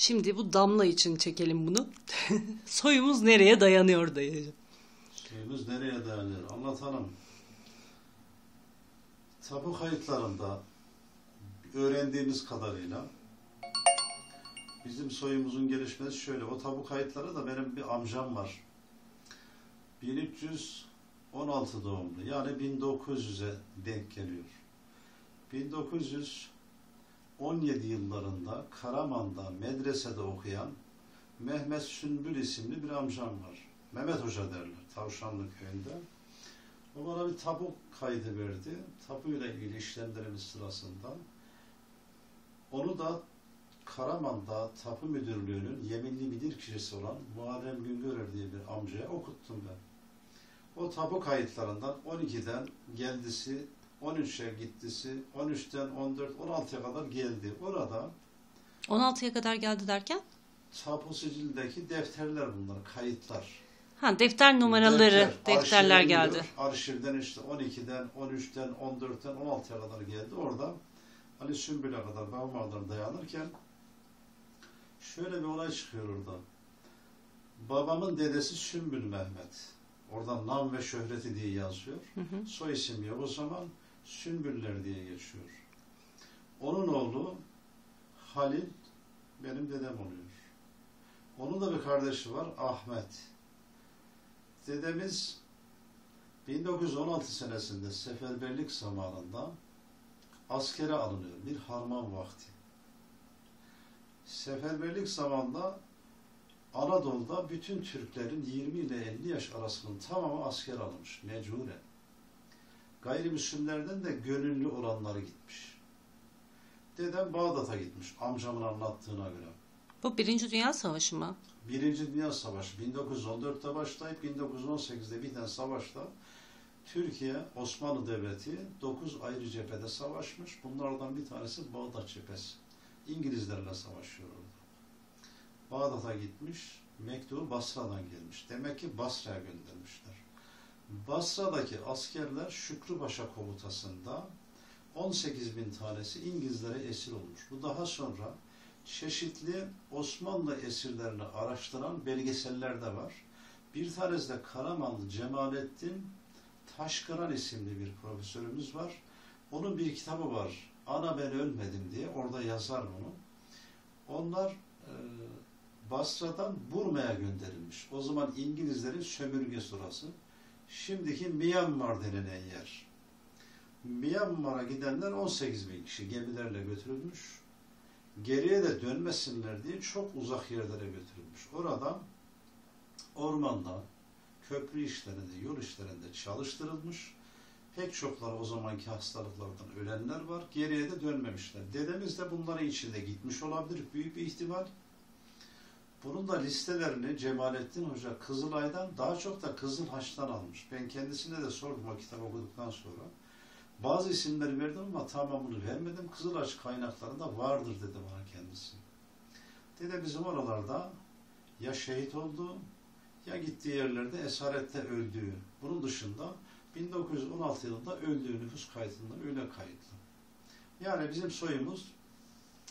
Şimdi bu Damla için çekelim bunu. Soyumuz nereye dayanıyor dayıcığım? Şeyimiz nereye dayanıyor? Anlatalım. Tabu kayıtlarında öğrendiğimiz kadarıyla bizim soyumuzun gelişmesi şöyle. O tabu kayıtları da benim bir amcam var. 1316 doğumlu. Yani 1900'e denk geliyor. 1917 yıllarında Karaman'da medresede okuyan Mehmet Sümbül isimli bir amcam var. Mehmet Hoca derler Tavşanlı köyünde. O bana bir tabu kaydı verdi. Tabu ile ilgili işlemlerimiz sırasında. Onu da Karaman'da Tapu Müdürlüğü'nün yeminli bilir kişisi olan Muharrem Güngörer diye bir amcaya okuttum ben. O tapu kayıtlarından 12'den geldisi, 13'e gittisi, 13'ten 14, 16'ya kadar geldi. Orada 16'ya kadar geldi derken? tapu sicildeki defterler bunlar, kayıtlar. Ha defter numaraları, Defter, defterler geldi. gidiyor. Arşivden işte 12'den, 13'ten, 14'ten, 16'ya kadar geldi. Orada Ali Sümbül'e kadar, babama dayanırken şöyle bir olay çıkıyor orada. Babamın dedesi Sümbül Mehmet. Oradan nam ve şöhreti diye yazıyor. Hı hı. Soy isim yok. O zaman Sümbüller diye geçiyor. Onun oğlu Halil benim dedem oluyor. Onun da bir kardeşi var Ahmet. Dedemiz 1916 senesinde seferberlik zamanında askere alınıyor. Bir harman vakti. Seferberlik zamanında Anadolu'da bütün Türklerin 20 ile 50 yaş arasının tamamı asker alınmış. Mecburen. Gayrimüslimlerden de gönüllü olanları gitmiş. Dedem Bağdat'a gitmiş amcamın anlattığına göre. Bu Birinci Dünya Savaşı mı? Birinci Dünya Savaşı 1914'te başlayıp 1918'de biten savaşta Türkiye Osmanlı Devleti 9 ayrı cephede savaşmış. Bunlardan bir tanesi Bağdat cephesi. İngilizlerle savaşıyor orada. Bağdat'a gitmiş, mektubu Basra'dan gelmiş. Demek ki Basra'ya göndermişler. Basra'daki askerler Şükrüpaşa komutasında 18 bin tanesi İngilizlere esir olmuş. Bu daha sonra çeşitli Osmanlı esirlerini araştıran belgeseller de var. Bir tanesi de Karamanlı Cemalettin Taşkıran isimli bir profesörümüz var. Onun bir kitabı var. Ana ben ölmedim diye. Orada yazar bunu. Onlar e, Basra'dan Burma'ya gönderilmiş. O zaman İngilizlerin sömürgesi orası. Şimdiki Myanmar denilen yer. Myanmar'a gidenler 18 bin kişi gemilerle götürülmüş. Geriye de dönmesinler diye çok uzak yerlere götürülmüş. Orada ormanda, köprü işlerinde, yol işlerinde çalıştırılmış. Pek çokları o zamanki hastalıklardan ölenler var. Geriye de dönmemişler. Dedemiz de bunların içinde gitmiş olabilir. Büyük bir ihtimal. Bunun da listelerini Cemalettin Hoca Kızılay'dan daha çok da Kızıl Haç'tan almış. Ben kendisine de sordum o kitabı okuduktan sonra. Bazı isimleri verdim ama tamamını vermedim. Kızılaç kaynaklarında vardır dedi bana kendisi. Dede bizim oralarda ya şehit oldu ya gittiği yerlerde esarette öldüğü. Bunun dışında 1916 yılında öldüğü nüfus kaydında öyle kayıtlı. Yani bizim soyumuz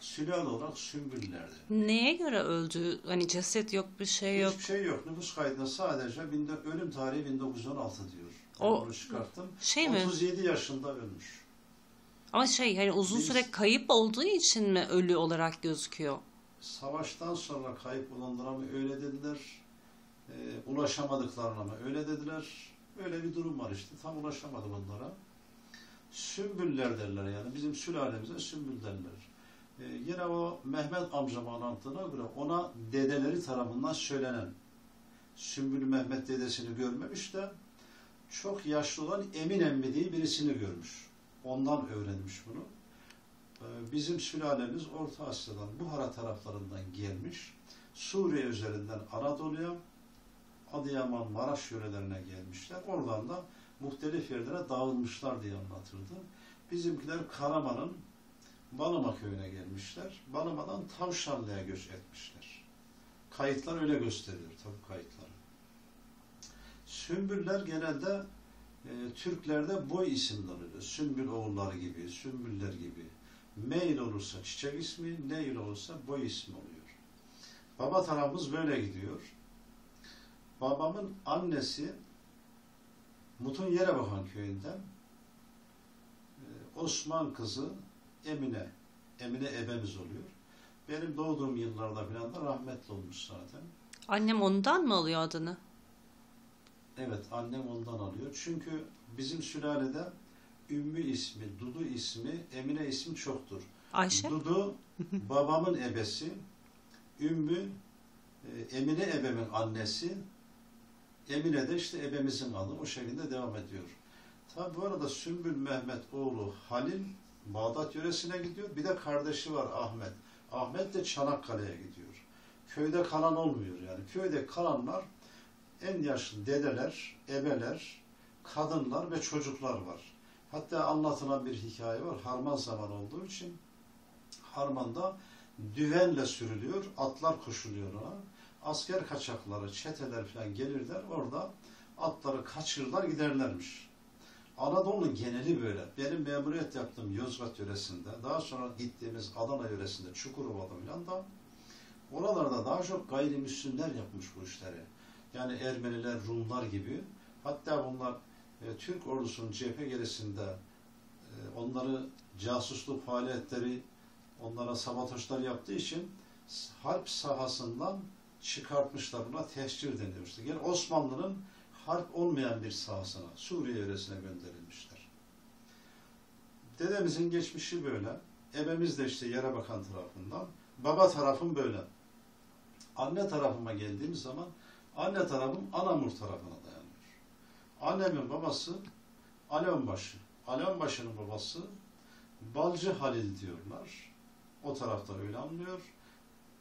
sülale olarak sümbüllerdi. Neye göre öldü? Hani ceset yok, bir şey yok. Hiçbir şey yok. Nüfus kaydında sadece binde, ölüm tarihi 1916 diyor. Ben O- bunu çıkarttım. Şey mi? 37 yaşında ölmüş. Ama şey hani uzun Biz- süre kayıp olduğu için mi ölü olarak gözüküyor? Savaştan sonra kayıp olanlara mı öyle dediler, e, ulaşamadıklarına mı öyle dediler. Öyle bir durum var işte. Tam ulaşamadı bunlara. Sümbüller derler yani. Bizim sülalemize sümbül derler. E, yine o Mehmet amcama anlattığına göre ona dedeleri tarafından söylenen Sümbül Mehmet dedesini görmemiş de çok yaşlı olan Emin emmi diye birisini görmüş. Ondan öğrenmiş bunu. Ee, Bizim sülalemiz Orta Asya'dan, Buhara taraflarından gelmiş. Suriye üzerinden Anadolu'ya, Adıyaman, Maraş yörelerine gelmişler. Oradan da muhtelif yerlere dağılmışlar diye anlatırdı. Bizimkiler Karaman'ın Balıma köyüne gelmişler. Balıma'dan Tavşanlı'ya göç etmişler. Kayıtlar öyle gösteriyor tabii kayıtları. Sümbüller genelde e, Türklerde boy isimleri oluyor. Sümbül oğulları gibi, sümbüller gibi. Meyil olursa çiçek ismi, neyil olursa boy ismi oluyor. Baba tarafımız böyle gidiyor. Babamın annesi Mutun Yerebakan köyünden e, Osman kızı Emine, Emine ebemiz oluyor. Benim doğduğum yıllarda falan da rahmetli olmuş zaten. Annem ondan mı alıyor adını? Evet, annem ondan alıyor. Çünkü bizim sülalede Ümmü ismi, Dudu ismi, Emine ismi çoktur. Ayşe? Dudu babamın ebesi, Ümmü e, Emine ebemin annesi, Emine de işte ebemizin adı. O şekilde devam ediyor. Tabi bu arada Sümbül Mehmet oğlu Halil Bağdat yöresine gidiyor. Bir de kardeşi var Ahmet. Ahmet de Çanakkale'ye gidiyor. Köyde kalan olmuyor yani. Köyde kalanlar en yaşlı dedeler, ebeler, kadınlar ve çocuklar var. Hatta anlatılan bir hikaye var. Harman zaman olduğu için harmanda düvenle sürülüyor, atlar koşuluyor ona. Asker kaçakları, çeteler falan gelirler. Orada atları kaçırırlar giderlermiş. Anadolu geneli böyle. Benim memuriyet yaptığım Yozgat yöresinde, daha sonra gittiğimiz Adana yöresinde, Çukurova'da falan da oralarda daha çok gayrimüslimler yapmış bu işleri. Yani Ermeniler, Rumlar gibi. Hatta bunlar e, Türk ordusunun cephe gerisinde e, onları casusluk faaliyetleri, onlara sabotajlar yaptığı için harp sahasından çıkartmışlar buna tehcir deniyor. Yani Osmanlı'nın harp olmayan bir sahasına, Suriye yöresine gönderilmişler. Dedemizin geçmişi böyle. Ebemiz de işte yere bakan tarafından. Baba tarafım böyle. Anne tarafıma geldiğim zaman anne tarafım Anamur tarafına dayanıyor. Annemin babası Alevbaşı. Alevbaşı'nın babası Balcı Halil diyorlar. O tarafta öyle anlıyor.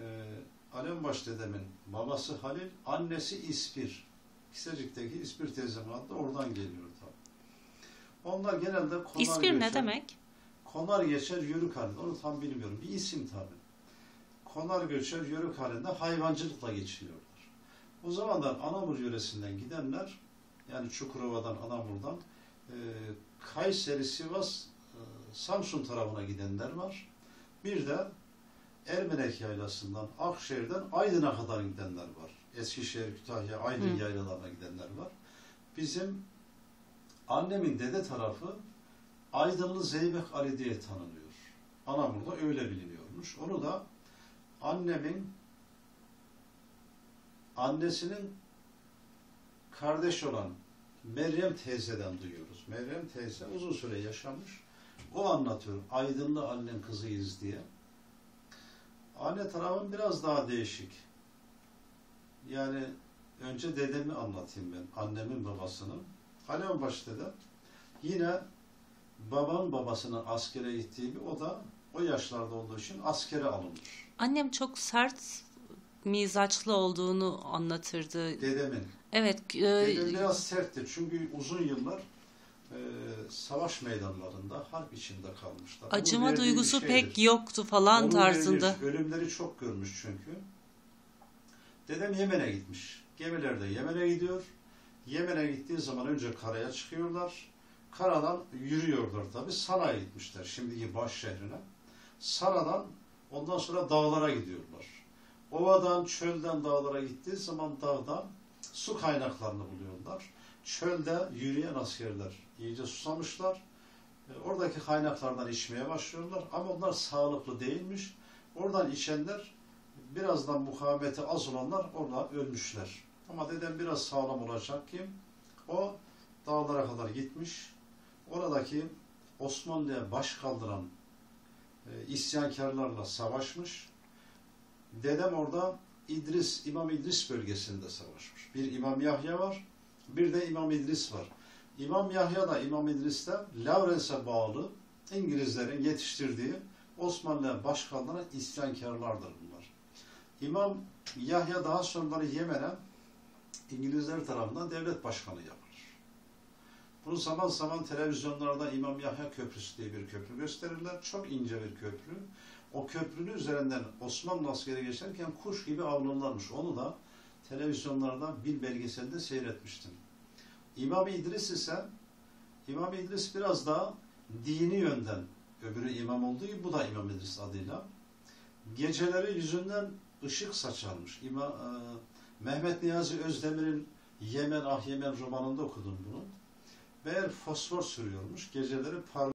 Ee, Alembaş dedemin babası Halil, annesi İspir. Kisecik'teki İspir adı oradan geliyor tabi. Onlar genelde konar İspir geçer, ne demek? Konar geçer yörük halinde. Onu tam bilmiyorum. Bir isim tabi. Konar göçer yörük halinde hayvancılıkla geçiriyorlar. O zamanlar Anamur yöresinden gidenler yani Çukurova'dan, Anamur'dan e, Kayseri, Sivas, e, Samsun tarafına gidenler var. Bir de Ermenek Yaylası'ndan, Akşehir'den Aydın'a kadar gidenler var. Eskişehir, Kütahya, Aydın Hı. yaylalarına gidenler var. Bizim annemin dede tarafı Aydınlı Zeybek Ali diye tanınıyor. Anamur'da öyle biliniyormuş. Onu da annemin annesinin kardeş olan Meryem teyzeden duyuyoruz. Meryem teyze uzun süre yaşamış. O anlatıyor. Aydınlı annem kızıyız diye. Anne tarafım biraz daha değişik. Yani önce dedemi anlatayım ben. Annemin babasını. Alevbaş dedem. Yine babam babasının askere gittiği bir o da o yaşlarda olduğu için askere alınmış. Annem çok sert mizaçlı olduğunu anlatırdı. Dedemin. Evet, e, Dedem biraz sertti çünkü uzun yıllar e, savaş meydanlarında harp içinde kalmışlar. Acıma duygusu şeydir. pek yoktu falan Onun tarzında. verdiği- ölümleri çok görmüş çünkü. Dedem Yemen'e gitmiş. Gemiler de Yemen'e gidiyor. Yemen'e gittiği zaman önce karaya çıkıyorlar. Karadan yürüyorlar tabi. Sana'ya gitmişler şimdiki baş şehrine. Sana'dan ondan sonra dağlara gidiyorlar. Ovadan, çölden dağlara gittiği zaman dağda su kaynaklarını buluyorlar. Çölde yürüyen askerler iyice susamışlar. E, Oradaki kaynaklardan içmeye başlıyorlar ama onlar sağlıklı değilmiş. Oradan içenler birazdan mukavemeti az olanlar orada ölmüşler. Ama dedem biraz sağlam olacak ki o dağlara kadar gitmiş. Oradaki Osmanlı'ya baş kaldıran e, isyankarlarla savaşmış. Dedem orada İdris, İmam İdris bölgesinde savaşmış. Bir İmam Yahya var, bir de İmam İdris var. İmam Yahya da İmam İdris'te Lawrence'e bağlı İngilizlerin yetiştirdiği Osmanlı'ya baş kaldıran isyankarlardır bunlar. İmam Yahya daha sonraları Yemen'e İngilizler tarafından devlet başkanı yapılır. Bunu zaman zaman televizyonlarda İmam Yahya Köprüsü diye bir köprü gösterirler. Çok ince bir köprü. O köprünün üzerinden Osmanlı askeri geçerken kuş gibi avlanırlarmış. Onu da televizyonlarda bir belgeselde seyretmiştim. İmam İdris ise İmam İdris biraz daha dini yönden öbürü imam olduğu gibi bu da İmam İdris adıyla geceleri yüzünden ışık saçarmış. İma, e, Mehmet Niyazi Özdemir'in Yemen Ah Yemen romanında okudum bunu. Meğer fosfor sürüyormuş. Geceleri parlıyor.